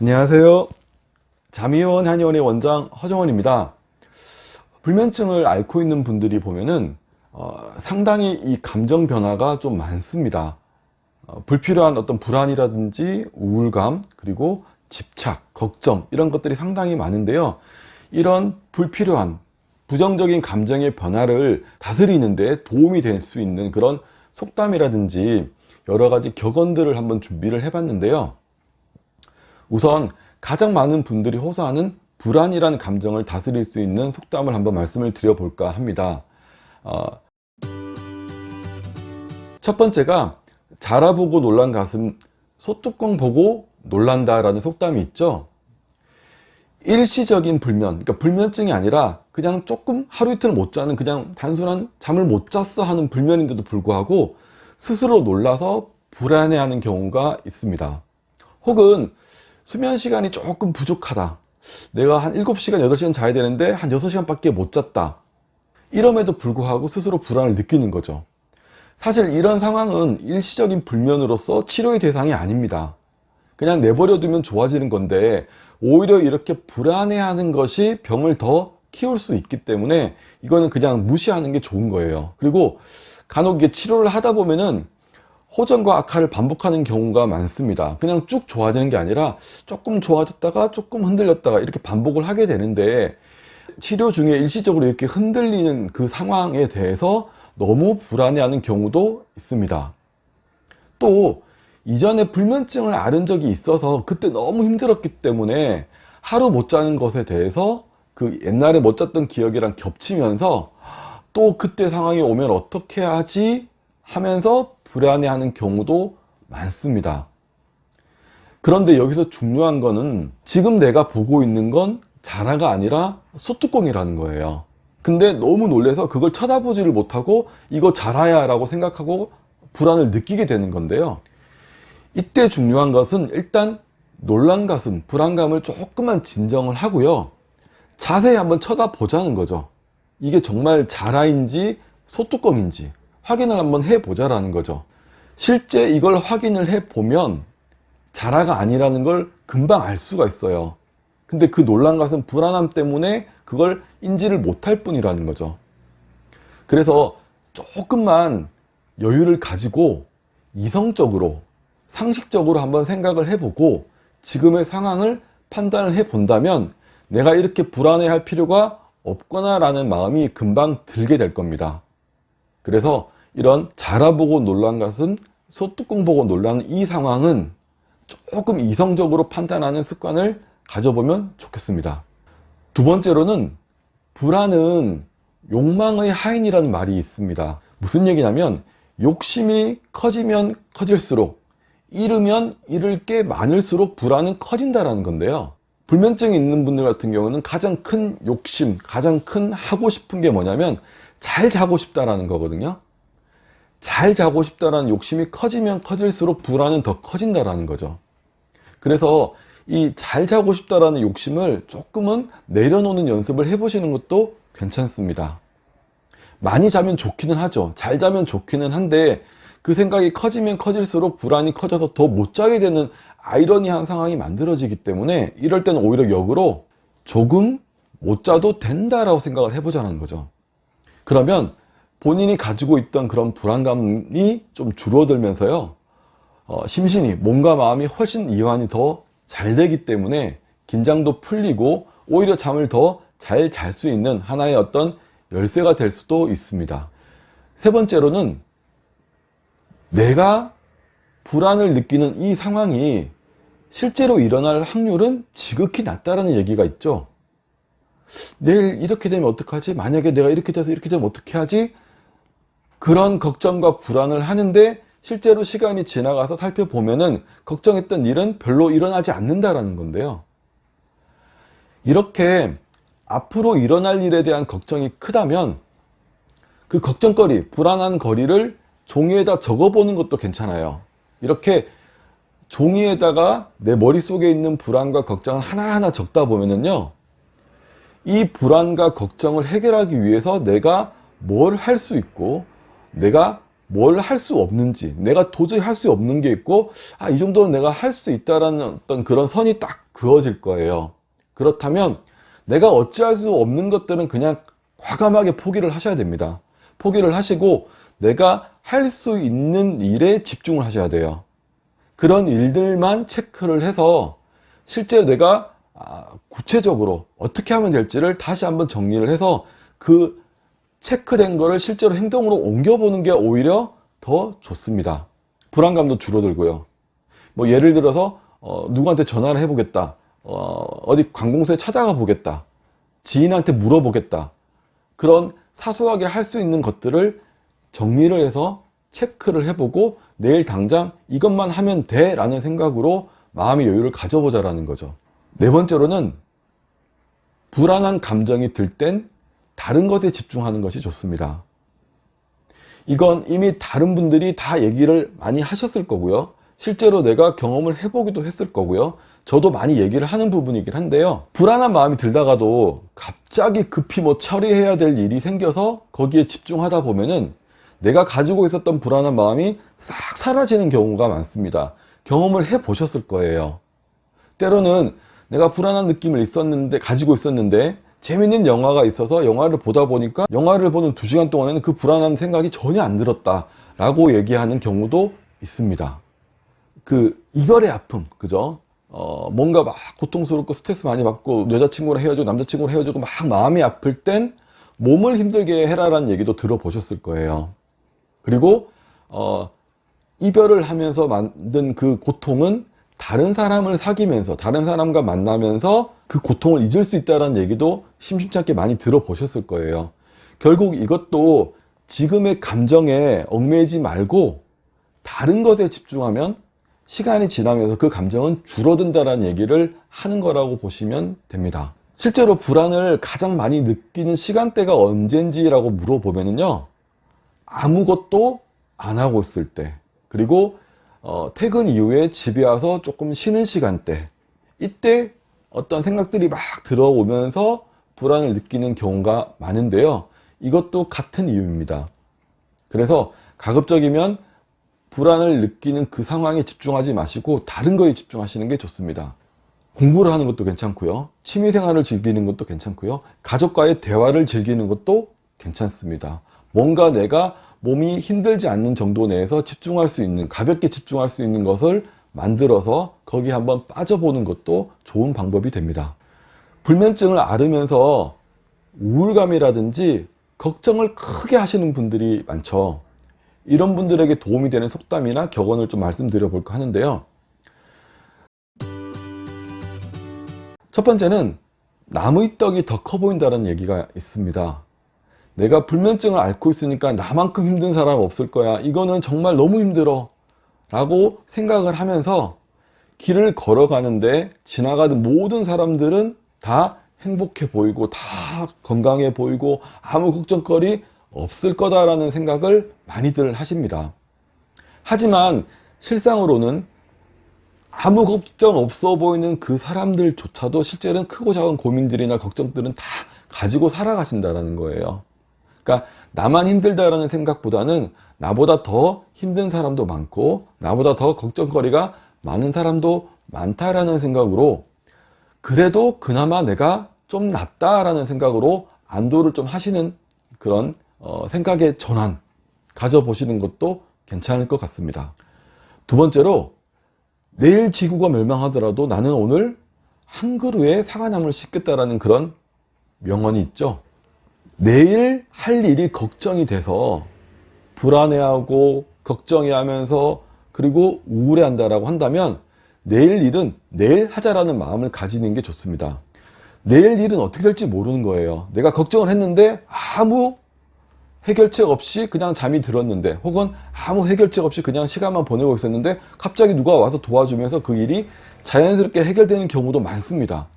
안녕하세요. 자미원 한의원의 원장 허정원입니다. 불면증을 앓고 있는 분들이 보면은 어, 상당히 이 감정 변화가 좀 많습니다. 어, 불필요한 어떤 불안이라든지 우울감 그리고 집착, 걱정 이런 것들이 상당히 많은데요. 이런 불필요한 부정적인 감정의 변화를 다스리는데 도움이 될 수 있는 그런 속담이라든지 여러 가지 격언들을 한번 준비를 해봤는데요. 우선 가장 많은 분들이 호소하는 불안이라는 감정을 다스릴 수 있는 속담을 한번 말씀을 드려볼까 합니다. 어, 첫 번째가 자라보고 놀란 가슴 소뚜껑 보고 놀란다 라는 속담이 있죠. 일시적인 불면, 그러니까 불면증이 아니라 그냥 조금 하루 이틀 못 자는 그냥 단순한 잠을 못 잤어 하는 불면인데도 불구하고 스스로 놀라서 불안해하는 경우가 있습니다. 혹은 수면 시간이 조금 부족하다. 내가 한 7시간, 8시간 자야 되는데 한 6시간밖에 못 잤다. 이럼에도 불구하고 스스로 불안을 느끼는 거죠. 사실 이런 상황은 일시적인 불면으로서 치료의 대상이 아닙니다. 그냥 내버려 두면 좋아지는 건데 오히려 이렇게 불안해하는 것이 병을 더 키울 수 있기 때문에 이거는 그냥 무시하는 게 좋은 거예요. 그리고 간혹 이게 치료를 하다 보면은 호전과 악화를 반복하는 경우가 많습니다. 그냥 쭉 좋아지는 게 아니라 조금 좋아졌다가 조금 흔들렸다가 이렇게 반복을 하게 되는데 치료 중에 일시적으로 이렇게 흔들리는 그 상황에 대해서 너무 불안해하는 경우도 있습니다. 또 이전에 불면증을 앓은 적이 있어서 그때 너무 힘들었기 때문에 하루 못 자는 것에 대해서 그 옛날에 못 잤던 기억이랑 겹치면서 또 그때 상황이 오면 어떻게 하지 하면서 불안해하는 경우도 많습니다. 그런데 여기서 중요한 거는 지금 내가 보고 있는 건 자라가 아니라 소뚜껑이라는 거예요. 근데 너무 놀래서 그걸 쳐다보지를 못하고 이거 자라야 라고 생각하고 불안을 느끼게 되는 건데요. 이때 중요한 것은 일단 놀란 가슴, 불안감을 조금만 진정을 하고요. 자세히 한번 쳐다보자는 거죠. 이게 정말 자라인지 소뚜껑인지 확인을 한번 해보자라는 거죠. 실제 이걸 확인을 해보면 자라가 아니라는 걸 금방 알 수가 있어요. 근데 그 놀란 것은 불안함 때문에 그걸 인지를 못할 뿐이라는 거죠. 그래서 조금만 여유를 가지고 이성적으로 상식적으로 한번 생각을 해보고 지금의 상황을 판단을 해본다면 내가 이렇게 불안해 할 필요가 없구나 라는 마음이 금방 들게 될 겁니다. 그래서 이런 자라보고 놀란 것은 소뚜껑 보고 놀라는 이 상황은 조금 이성적으로 판단하는 습관을 가져보면 좋겠습니다. 두 번째로는 불안은 욕망의 하인이라는 말이 있습니다. 무슨 얘기냐면 욕심이 커지면 커질수록 잃으면 잃을 게 많을수록 불안은 커진다라는 건데요. 불면증이 있는 분들 같은 경우는 가장 큰 욕심, 가장 큰 하고 싶은 게 뭐냐면 잘 자고 싶다라는 거거든요. 잘 자고 싶다라는 욕심이 커지면 커질수록 불안은 더 커진다라는 거죠. 그래서 이 잘 자고 싶다라는 욕심을 조금은 내려놓는 연습을 해보시는 것도 괜찮습니다. 많이 자면 좋기는 하죠. 잘 자면 좋기는 한데 그 생각이 커지면 커질수록 불안이 커져서 더 못 자게 되는 아이러니한 상황이 만들어지기 때문에 이럴 때는 오히려 역으로 조금 못 자도 된다라고 생각을 해보자는 거죠. 그러면 본인이 가지고 있던 그런 불안감이 좀 줄어들면서요. 어, 심신이 몸과 마음이 훨씬 이완이 더 잘 되기 때문에 긴장도 풀리고 오히려 잠을 더 잘 잘 수 있는 하나의 어떤 열쇠가 될 수도 있습니다. 세 번째로는 내가 불안을 느끼는 이 상황이 실제로 일어날 확률은 지극히 낮다라는 얘기가 있죠. 내일 이렇게 되면 어떡하지? 만약에 내가 이렇게 돼서 이렇게 되면 어떻게 하지? 그런 걱정과 불안을 하는데 실제로 시간이 지나가서 살펴보면은 걱정했던 일은 별로 일어나지 않는다라는 건데요. 이렇게 앞으로 일어날 일에 대한 걱정이 크다면 그 걱정거리, 불안한 거리를 종이에다 적어보는 것도 괜찮아요. 이렇게 종이에다가 내 머릿속에 있는 불안과 걱정을 하나하나 적다 보면은요, 이 불안과 걱정을 해결하기 위해서 내가 뭘 할 수 있고, 내가 뭘 할 수 없는지, 내가 도저히 할 수 없는 게 있고, 아, 이 정도는 내가 할 수 있다라는 어떤 그런 선이 딱 그어질 거예요. 그렇다면 내가 어찌할 수 없는 것들은 그냥 과감하게 포기를 하셔야 됩니다. 포기를 하시고 내가 할 수 있는 일에 집중을 하셔야 돼요. 그런 일들만 체크를 해서 실제로 내가 아, 구체적으로 어떻게 하면 될지를 다시 한번 정리를 해서 그 체크된 거를 실제로 행동으로 옮겨보는 게 오히려 더 좋습니다. 불안감도 줄어들고요. 뭐 예를 들어서 어, 누구한테 전화를 해보겠다. 어, 어디 관공서에 찾아가 보겠다. 지인한테 물어보겠다. 그런 사소하게 할 수 있는 것들을 정리를 해서 체크를 해보고 내일 당장 이것만 하면 돼 라는 생각으로 마음의 여유를 가져보자라는 거죠. 네 번째로는 불안한 감정이 들 땐 다른 것에 집중하는 것이 좋습니다. 이건 이미 다른 분들이 다 얘기를 많이 하셨을 거고요. 실제로 내가 경험을 해보기도 했을 거고요. 저도 많이 얘기를 하는 부분이긴 한데요. 불안한 마음이 들다가도 갑자기 급히 뭐 처리해야 될 일이 생겨서 거기에 집중하다 보면은 내가 가지고 있었던 불안한 마음이 싹 사라지는 경우가 많습니다. 경험을 해 보셨을 거예요. 때로는 내가 불안한 느낌을 있었는데, 가지고 있었는데, 재밌는 영화가 있어서 영화를 보다 보니까 영화를 보는 두 시간 동안에는 그 불안한 생각이 전혀 안 들었다. 라고 얘기하는 경우도 있습니다. 그 이별의 아픔, 그죠? 어, 뭔가 막 고통스럽고 스트레스 많이 받고 여자친구랑 헤어지고 남자친구랑 헤어지고 막 마음이 아플 땐 몸을 힘들게 해라라는 얘기도 들어보셨을 거예요. 그리고 어, 이별을 하면서 만든 그 고통은 다른 사람을 사귀면서 다른 사람과 만나면서 그 고통을 잊을 수 있다는 얘기도 심심치 않게 많이 들어보셨을 거예요. 결국 이것도 지금의 감정에 얽매이지 말고 다른 것에 집중하면 시간이 지나면서 그 감정은 줄어든다는 얘기를 하는 거라고 보시면 됩니다. 실제로 불안을 가장 많이 느끼는 시간대가 언젠지 라고 물어보면요. 아무것도 안 하고 있을 때, 그리고 어, 퇴근 이후에 집에 와서 조금 쉬는 시간대, 이때 어떤 생각들이 막 들어오면서 불안을 느끼는 경우가 많은데요. 이것도 같은 이유입니다. 그래서 가급적이면 불안을 느끼는 그 상황에 집중하지 마시고 다른 거에 집중하시는 게 좋습니다. 공부를 하는 것도 괜찮고요. 취미 생활을 즐기는 것도 괜찮고요. 가족과의 대화를 즐기는 것도 괜찮습니다. 뭔가 내가 몸이 힘들지 않는 정도 내에서 집중할 수 있는, 가볍게 집중할 수 있는 것을 만들어서 거기 한번 빠져보는 것도 좋은 방법이 됩니다. 불면증을 앓으면서 우울감이라든지 걱정을 크게 하시는 분들이 많죠. 이런 분들에게 도움이 되는 속담이나 격언을 좀 말씀드려 볼까 하는데요. 첫 번째는 나무의 떡이 더 커 보인다는 얘기가 있습니다. 내가 불면증을 앓고 있으니까 나만큼 힘든 사람 없을 거야. 이거는 정말 너무 힘들어. 라고 생각을 하면서 길을 걸어가는데 지나가는 모든 사람들은 다 행복해 보이고 다 건강해 보이고 아무 걱정거리 없을 거다라는 생각을 많이들 하십니다. 하지만 실상으로는 아무 걱정 없어 보이는 그 사람들조차도 실제로는 크고 작은 고민들이나 걱정들은 다 가지고 살아가신다라는 거예요. 그러니까 나만 힘들다라는 생각보다는 나보다 더 힘든 사람도 많고 나보다 더 걱정거리가 많은 사람도 많다라는 생각으로 그래도 그나마 내가 좀 낫다라는 생각으로 안도를 좀 하시는 그런 어, 생각의 전환 가져보시는 것도 괜찮을 것 같습니다. 두 번째로 내일 지구가 멸망하더라도 나는 오늘 한 그루에 사과나무를 심겠다라는 그런 명언이 있죠. 내일 할 일이 걱정이 돼서 불안해하고 걱정해하면서 그리고 우울해한다라고 한다면 내일 일은 내일 하자라는 마음을 가지는 게 좋습니다. 내일 일은 어떻게 될지 모르는 거예요. 내가 걱정을 했는데 아무 해결책 없이 그냥 잠이 들었는데 혹은 아무 해결책 없이 그냥 시간만 보내고 있었는데 갑자기 누가 와서 도와주면서 그 일이 자연스럽게 해결되는 경우도 많습니다.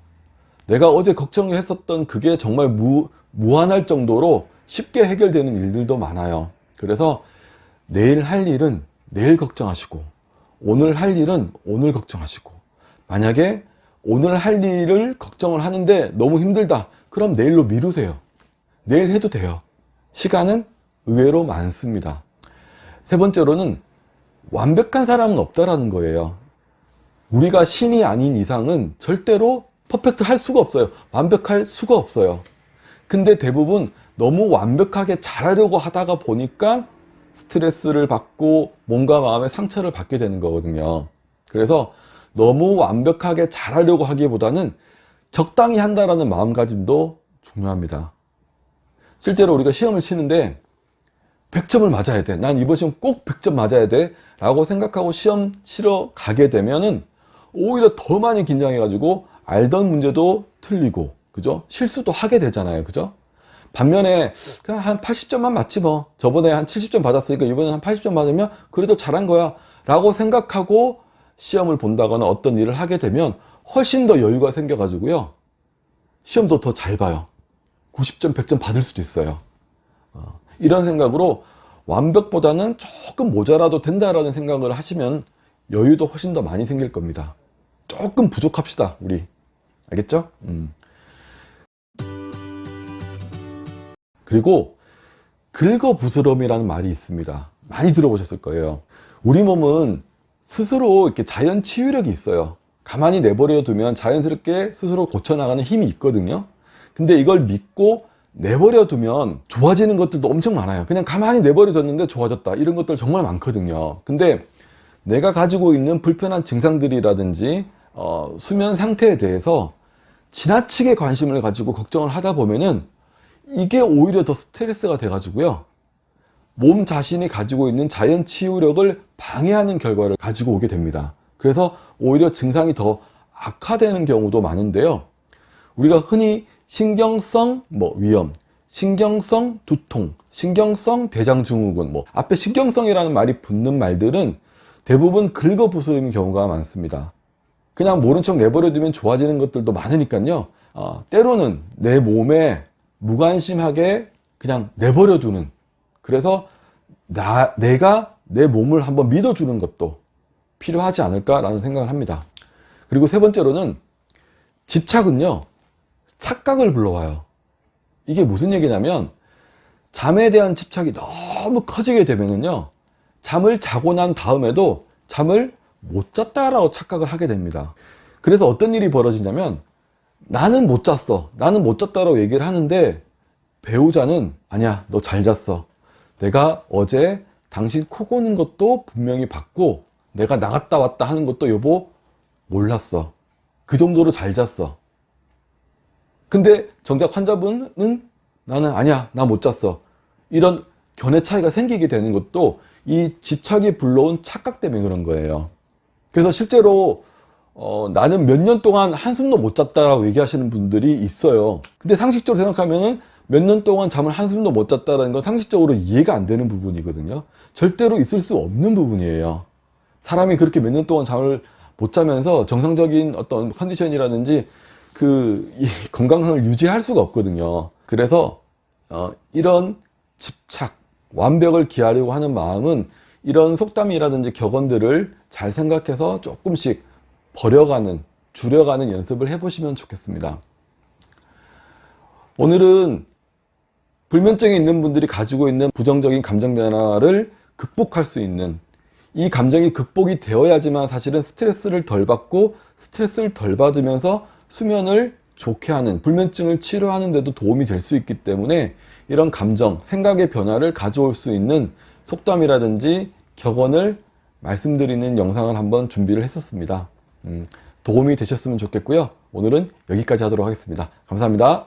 내가 어제 걱정했었던 그게 정말 무, 무한할 정도로 쉽게 해결되는 일들도 많아요. 그래서 내일 할 일은 내일 걱정하시고 오늘 할 일은 오늘 걱정하시고 만약에 오늘 할 일을 걱정을 하는데 너무 힘들다. 그럼 내일로 미루세요. 내일 해도 돼요. 시간은 의외로 많습니다. 세 번째로는 완벽한 사람은 없다라는 거예요. 우리가 신이 아닌 이상은 절대로 퍼펙트 할 수가 없어요. 완벽할 수가 없어요. 근데 대부분 너무 완벽하게 잘하려고 하다가 보니까 스트레스를 받고 몸과 마음의 상처를 받게 되는 거거든요. 그래서 너무 완벽하게 잘하려고 하기보다는 적당히 한다라는 마음가짐도 중요합니다. 실제로 우리가 시험을 치는데 100점을 맞아야 돼. 난 이번 시험 꼭 100점 맞아야 돼. 라고 생각하고 시험 치러 가게 되면은 오히려 더 많이 긴장해가지고 알던 문제도 틀리고, 그죠? 실수도 하게 되잖아요. 그죠? 반면에 그냥 한 80점만 맞지 뭐. 저번에 한 70점 받았으니까 이번에 한 80점 받으면 그래도 잘한 거야. 라고 생각하고 시험을 본다거나 어떤 일을 하게 되면 훨씬 더 여유가 생겨 가지고요. 시험도 더 잘 봐요. 90점, 100점 받을 수도 있어요. 어, 이런 생각으로 완벽보다는 조금 모자라도 된다라는 생각을 하시면 여유도 훨씬 더 많이 생길 겁니다. 조금 부족합시다, 우리. 알겠죠? 음. 그리고 긁어부스럼이라는 말이 있습니다. 많이 들어보셨을 거예요. 우리 몸은 스스로 이렇게 자연 치유력이 있어요. 가만히 내버려 두면 자연스럽게 스스로 고쳐나가는 힘이 있거든요. 근데 이걸 믿고 내버려 두면 좋아지는 것들도 엄청 많아요. 그냥 가만히 내버려 뒀는데 좋아졌다. 이런 것들 정말 많거든요. 근데 내가 가지고 있는 불편한 증상들이라든지 어, 수면 상태에 대해서 지나치게 관심을 가지고 걱정을 하다 보면은 이게 오히려 더 스트레스가 돼가지고요. 몸 자신이 가지고 있는 자연 치유력을 방해하는 결과를 가지고 오게 됩니다. 그래서 오히려 증상이 더 악화되는 경우도 많은데요. 우리가 흔히 신경성 뭐 위염, 신경성 두통, 신경성 대장증후군 뭐 앞에 신경성이라는 말이 붙는 말들은 대부분 긁어부스럼인 경우가 많습니다. 그냥 모른 척 내버려두면 좋아지는 것들도 많으니까요. 어, 때로는 내 몸에 무관심하게 그냥 내버려 두는 그래서 나 내가 내 몸을 한번 믿어주는 것도 필요하지 않을까라는 생각을 합니다. 그리고 세 번째로는 집착은요 착각을 불러와요. 이게 무슨 얘기냐면 잠에 대한 집착이 너무 커지게 되면은요 잠을 자고 난 다음에도 잠을 못 잤다라고 착각을 하게 됩니다. 그래서 어떤 일이 벌어지냐면 나는 못 잤어. 나는 못 잤다라고 얘기를 하는데 배우자는 아니야, 너 잘 잤어. 내가 어제 당신 코 고는 것도 분명히 봤고 내가 나갔다 왔다 하는 것도 여보 몰랐어. 그 정도로 잘 잤어. 근데 정작 환자분은 나는 아니야, 나 못 잤어. 이런 견해 차이가 생기게 되는 것도 이 집착이 불러온 착각 때문에 그런 거예요. 그래서 실제로 어, 나는 몇 년 동안 한숨도 못 잤다라고 얘기하시는 분들이 있어요. 근데 상식적으로 생각하면은 몇 년 동안 잠을 한숨도 못 잤다라는 건 상식적으로 이해가 안 되는 부분이거든요. 절대로 있을 수 없는 부분이에요. 사람이 그렇게 몇 년 동안 잠을 못 자면서 정상적인 어떤 컨디션이라든지 그 건강을 유지할 수가 없거든요. 그래서 어, 이런 집착, 완벽을 기하려고 하는 마음은 이런 속담이라든지 격언들을 잘 생각해서 조금씩 버려가는, 줄여가는 연습을 해보시면 좋겠습니다. 오늘은 불면증이 있는 분들이 가지고 있는 부정적인 감정 변화를 극복할 수 있는 이 감정이 극복이 되어야지만 사실은 스트레스를 덜 받고 스트레스를 덜 받으면서 수면을 좋게 하는 불면증을 치료하는 데도 도움이 될 수 있기 때문에 이런 감정, 생각의 변화를 가져올 수 있는 속담이라든지 격언을 말씀드리는 영상을 한번 준비를 했었습니다. 음, 도움이 되셨으면 좋겠고요. 오늘은 여기까지 하도록 하겠습니다. 감사합니다.